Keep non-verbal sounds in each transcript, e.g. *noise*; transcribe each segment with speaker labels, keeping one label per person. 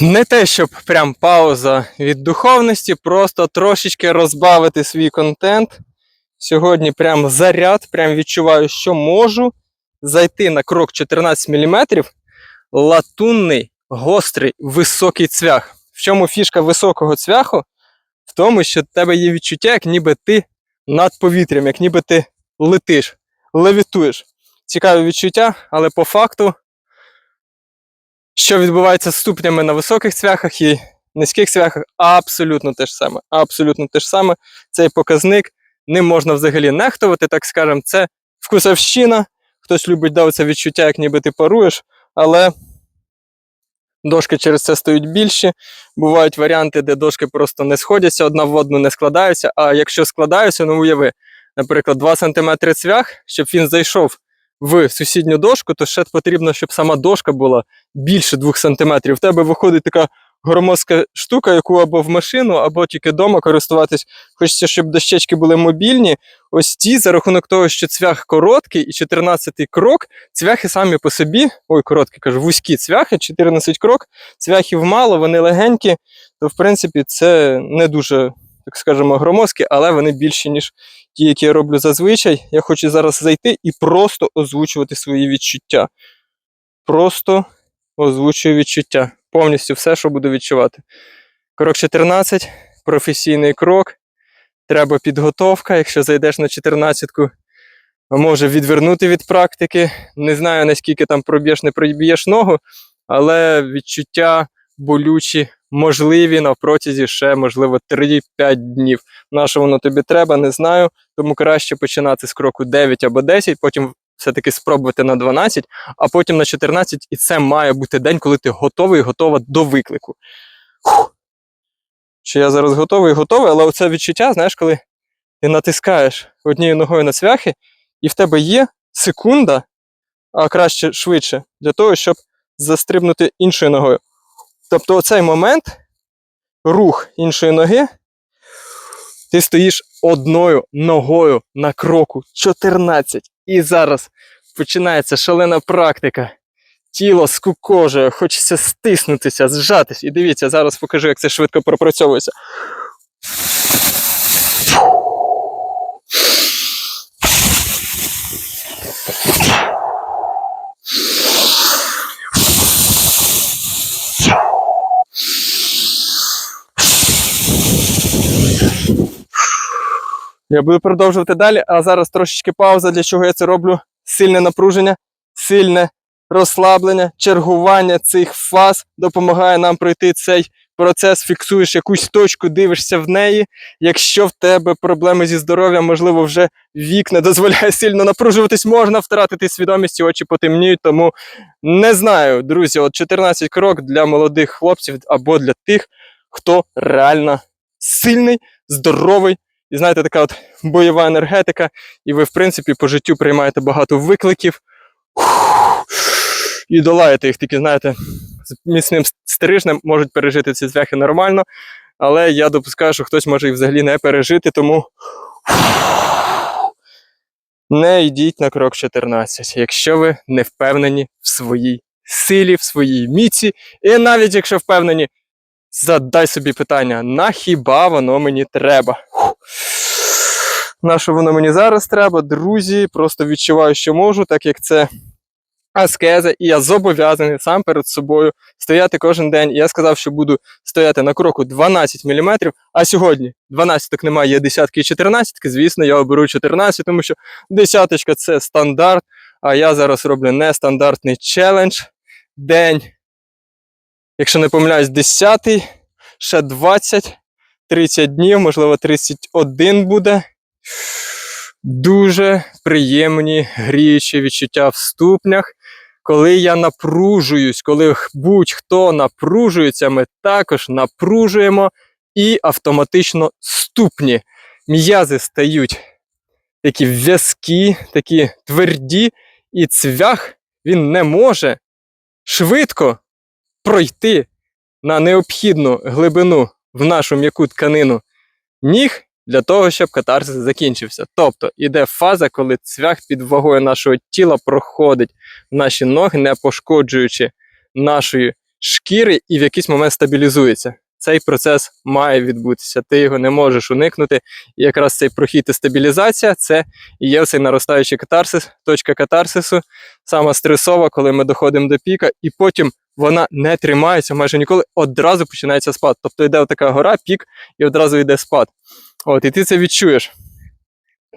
Speaker 1: Не те, щоб прям пауза від духовності, просто трошечки розбавити свій контент. Сьогодні прям заряд, прям відчуваю, що можу зайти на крок 14 мм латунний, гострий, високий цвях. В чому фішка високого цвяху? В тому, що в тебе є відчуття, як ніби ти над повітрям, як ніби ти летиш, левітуєш. Цікаве відчуття, але по факту, що відбувається з ступнями на високих цвяхах і низьких цвяхах, абсолютно те ж саме. Абсолютно те ж саме. Цей показник ним можна взагалі нехтувати, так скажемо. Це вкусовщина. Хтось любить дав це відчуття, як ніби ти паруєш, але дошки через це стають більші. Бувають варіанти, де дошки просто не сходяться, одна в одну не складаються. А якщо складаються, ну уяви, наприклад, 2 см цвях, щоб він зайшов в сусідню дошку, то ще потрібно, щоб сама дошка була більше 2 см. В тебе виходить така громоздка штука, яку або в машину, або тільки вдома користуватись. Хочеться, щоб дощечки були мобільні. Ось ті, за рахунок того, що цвях короткий і 14-й крок, цвяхи самі по собі, ой, короткі кажу, вузькі цвяхи, 14 крок, цвяхів мало, вони легенькі, то в принципі це не дуже, так скажемо, громоздкі, але вони більші, ніж ті, які я роблю зазвичай. Я хочу зараз зайти і просто озвучувати свої відчуття. Просто озвучую відчуття. Повністю все, що буду відчувати. Крок 14, професійний крок. Треба підготовка. Якщо зайдеш на 14-ку, може відвернути від практики. Не знаю, наскільки там проб'єш, не проб'єш ногу, але відчуття болючі, можливі на протязі ще, можливо, 3-5 днів. На що воно тобі треба, не знаю. Тому краще починати з кроку 9 або 10, потім все-таки спробувати на 12, а потім на 14, і це має бути день, коли ти готовий і готова до виклику. Фух. Що я зараз готовий готовий, але оце відчуття, знаєш, коли ти натискаєш однією ногою на цвяхи, і в тебе є секунда, а краще швидше, для того, щоб застрибнути іншою ногою. Тобто, оцей момент, рух іншої ноги, ти стоїш одною ногою на кроку 14. І зараз починається шалена практика. Тіло скукожує, хочеться стиснутися, зжатись. І дивіться, зараз покажу, як це швидко пропрацьовується. Я буду продовжувати далі, а зараз трошечки пауза, для чого я це роблю. Сильне напруження, сильне розслаблення, чергування цих фаз допомагає нам пройти цей процес, фіксуєш якусь точку, дивишся в неї. Якщо в тебе проблеми зі здоров'ям, можливо, вже вік не дозволяє сильно напружуватись, можна втратити свідомість, і очі потемніють. Тому не знаю, друзі, от 14 крок для молодих хлопців або для тих, хто реально сильний, здоровий. І знаєте, така от бойова енергетика, і ви, в принципі, по життю приймаєте багато викликів. І долаєте їх, тільки, знаєте, з міцним стрижнем можуть пережити ці звяхи нормально, але я допускаю, що хтось може їх взагалі не пережити, тому не йдіть на крок 14, якщо ви не впевнені в своїй силі, в своїй міці, і навіть якщо впевнені, задай собі питання, на хіба воно мені треба? На що воно мені зараз треба, друзі, просто відчуваю, що можу, так як це аскеза, і я зобов'язаний сам перед собою стояти кожен день. Я сказав, що буду стояти на кроку 12 мм, а сьогодні 12 немає, є десятки і 14, звісно, я оберу 14, тому що десяточка це стандарт, а я зараз роблю нестандартний челендж. День, якщо не помиляюсь, 10, ще 20, 30 днів, можливо, 31 буде. Дуже приємні гріючі відчуття в ступнях. Коли я напружуюсь, коли будь-хто напружується, ми також напружуємо і автоматично ступні. М'язи стають такі в'язкі, такі тверді, і цвях він не може швидко пройти на необхідну глибину в нашу м'яку тканину ніг для того, щоб катарсис закінчився. Тобто іде фаза, коли цвях під вагою нашого тіла проходить в наші ноги, не пошкоджуючи нашої шкіри і в якийсь момент стабілізується. Цей процес має відбутися. Ти його не можеш уникнути. І якраз цей прохід і стабілізація це і є цей наростаючий катарсис, точка катарсису, сама стресова, коли ми доходимо до піка, і потім вона не тримається майже ніколи, одразу починається спад. Тобто йде така гора, пік, і одразу йде спад. От, і ти це відчуєш.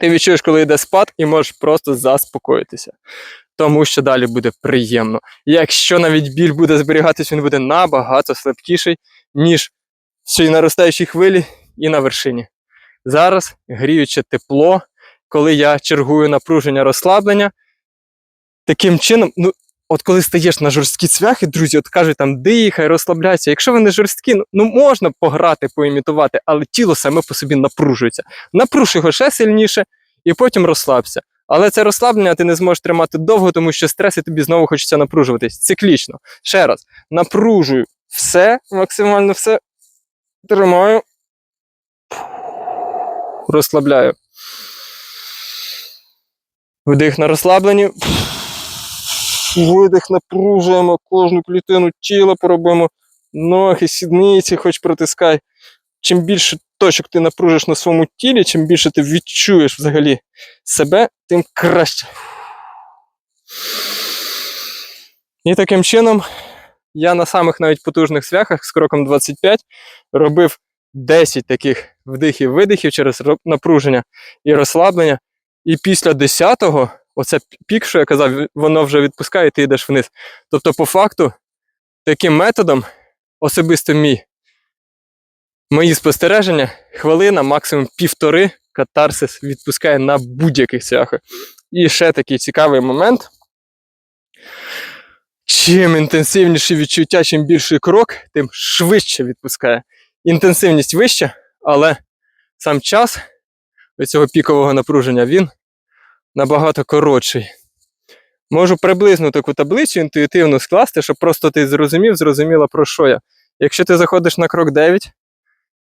Speaker 1: Ти відчуєш, коли йде спад, і можеш просто заспокоїтися. Тому що далі буде приємно. Якщо навіть біль буде зберігатись, він буде набагато слабкіший, ніж в наростаючій хвилі і на вершині. Зараз гріюче тепло, коли я чергую напруження розслаблення. Таким чином, ну, от коли стаєш на жорсткі цвяхи, друзі, от кажуть там дихай, розслабляйся. Якщо вони жорсткі, ну, ну можна пограти, поімітувати, але тіло саме по собі напружується. Напруж його ще сильніше і потім розслабся. Але це розслаблення ти не зможеш тримати довго, тому що стрес і тобі знову хочеться напружуватись. Циклічно. Ще раз, напружую все, максимально все. Тримаю. Розслабляю. Вдих на розслабленні. Видих напружуємо кожну клітину тіла, поробимо ноги, сідниці, хоч протискай. Чим більше точок ти напружиш на своєму тілі, чим більше ти відчуєш взагалі себе, тим краще. І таким чином я на самих навіть потужних свяхах з кроком 25 робив 10 таких вдихів-видихів через напруження і розслаблення. І після 10-го, оце пік, що я казав, воно вже відпускає, і ти йдеш вниз. Тобто, по факту, таким методом, особисто мій, мої спостереження, хвилина, максимум півтори катарсис відпускає на будь-яких цвяхах. І ще такий цікавий момент. Чим інтенсивніші відчуття, чим більший крок, тим швидше відпускає. Інтенсивність вища, але сам час цього пікового напруження він набагато коротший. Можу приблизно таку таблицю інтуїтивно скласти, щоб просто ти зрозумів, зрозуміла про що я. Якщо ти заходиш на крок 9,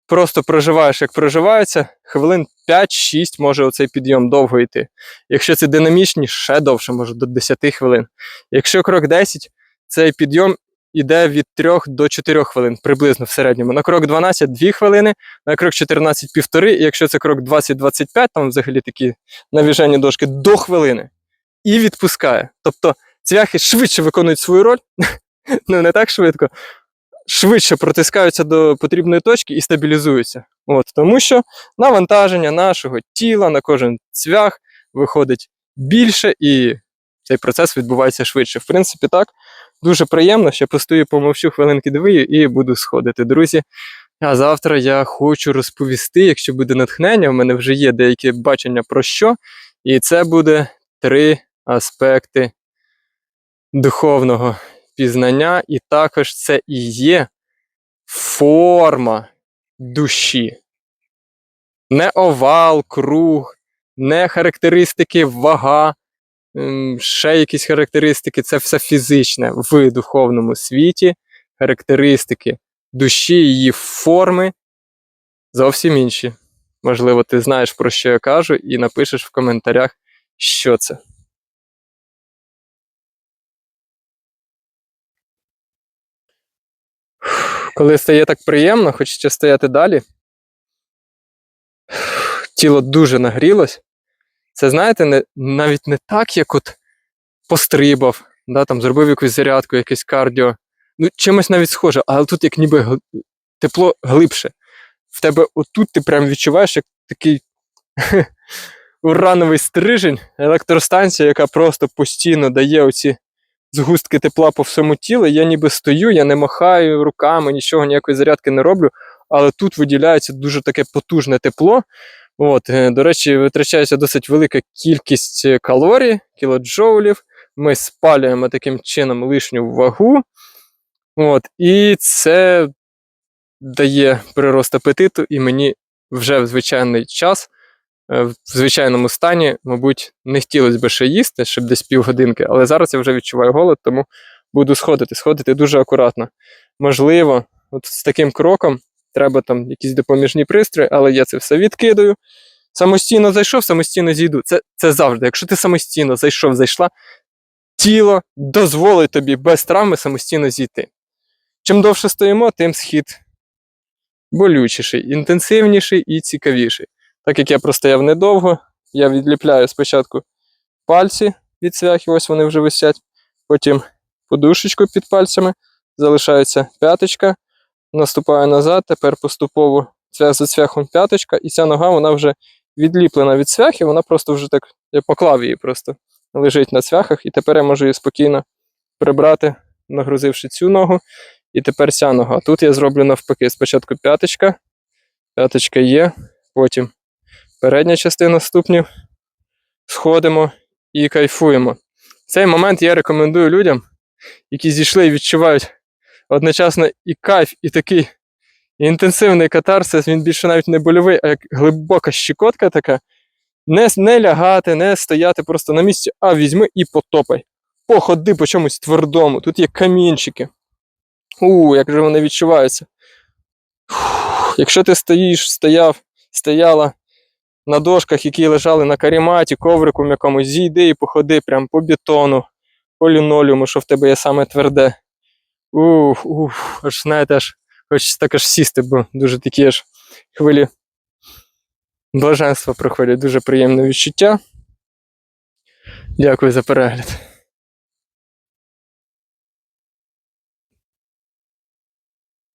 Speaker 1: просто проживаєш, як проживається, хвилин 5-6 може оцей підйом довго йти. Якщо це динамічні, ще довше, може до 10 хвилин. Якщо крок 10, цей підйом іде від 3 до 4 хвилин, приблизно в середньому. На крок 12 2 хвилини, на крок 14 півтори, і якщо це крок 20-25, там взагалі такі навіжені дошки до хвилини. І відпускає. Тобто цвяхи швидше виконують свою роль, *laughs* ну не так швидко, швидше протискаються до потрібної точки і стабілізуються. От, тому що навантаження нашого тіла на кожен цвях виходить більше, і цей процес відбувається швидше. В принципі, так. Дуже приємно, ще постою, помовчу хвилинки дві і буду сходити, друзі. А завтра я хочу розповісти, якщо буде натхнення, у мене вже є деякі бачення про що. І це буде три аспекти духовного пізнання, і також це і є форма душі. Не овал, круг, не характеристики вага, ще якісь характеристики, це все фізичне в духовному світі, характеристики душі, її форми зовсім інші. Можливо, ти знаєш, про що я кажу, і напишеш в коментарях, що це. Коли стає так приємно, хочеться стояти далі. Тіло дуже нагрілось. Це, знаєте, не, навіть не так, як от пострибав, да, там, зробив якусь зарядку, якесь кардіо. Ну, чимось навіть схоже, але тут як ніби тепло глибше. В тебе отут ти прям відчуваєш як такий *laughs* урановий стрижень, електростанція, яка просто постійно дає оці згустки тепла по всьому тілу. Я ніби стою, я не махаю руками, нічого, ніякої зарядки не роблю, але тут виділяється дуже таке потужне тепло. От, е, до речі, витрачається досить велика кількість е, калорій, кілоджоулів. Ми спалюємо таким чином лишню вагу. От, і це дає прирост апетиту, і мені вже в звичайний час, е, в звичайному стані, мабуть, не хотілося б ще їсти, щоб десь півгодинки, але зараз я вже відчуваю голод, тому буду сходити, сходити дуже акуратно. Можливо, от з таким кроком треба там якісь допоміжні пристрої, але я це все відкидаю. Самостійно зайшов, самостійно зійду. Це, це завжди. Якщо ти самостійно зайшов, зайшла, тіло дозволить тобі без травми самостійно зійти. чим довше стоїмо, тим схід болючіший, інтенсивніший і цікавіший. Так як я простояв недовго, я відліпляю спочатку пальці від цвяхи, ось вони вже висять, потім подушечку під пальцями, залишається п'яточка, наступаю назад, тепер поступово цвях за цвяхом п'яточка, і ця нога вона вже відліплена від цвяхи, вона просто вже так, я поклав її просто, лежить на цвяхах, і тепер я можу її спокійно прибрати, нагрузивши цю ногу, і тепер ця нога. Тут я зроблю навпаки. Спочатку п'яточка, п'яточка є, потім передня частина ступнів, сходимо і кайфуємо. Цей момент я рекомендую людям, які зійшли і відчувають одночасно і кайф, і такий інтенсивний катарсис, він більше навіть не больовий, а як глибока щекотка така. Не, не лягати, не стояти просто на місці, а візьми і потопай. Походи по чомусь твердому. Тут є камінчики. У, як же вони відчуваються. Фух, якщо ти стоїш, стояв, стояла на дошках, які лежали на каріматі, коврику якомусь, зійди і походи прям по бетону, по лінолеуму, що в тебе є саме тверде. Ух, уф, аж знаєте, аж хочеться так аж сісти, бо дуже такі аж хвилі блаженства проходять, дуже приємне відчуття. Дякую за перегляд.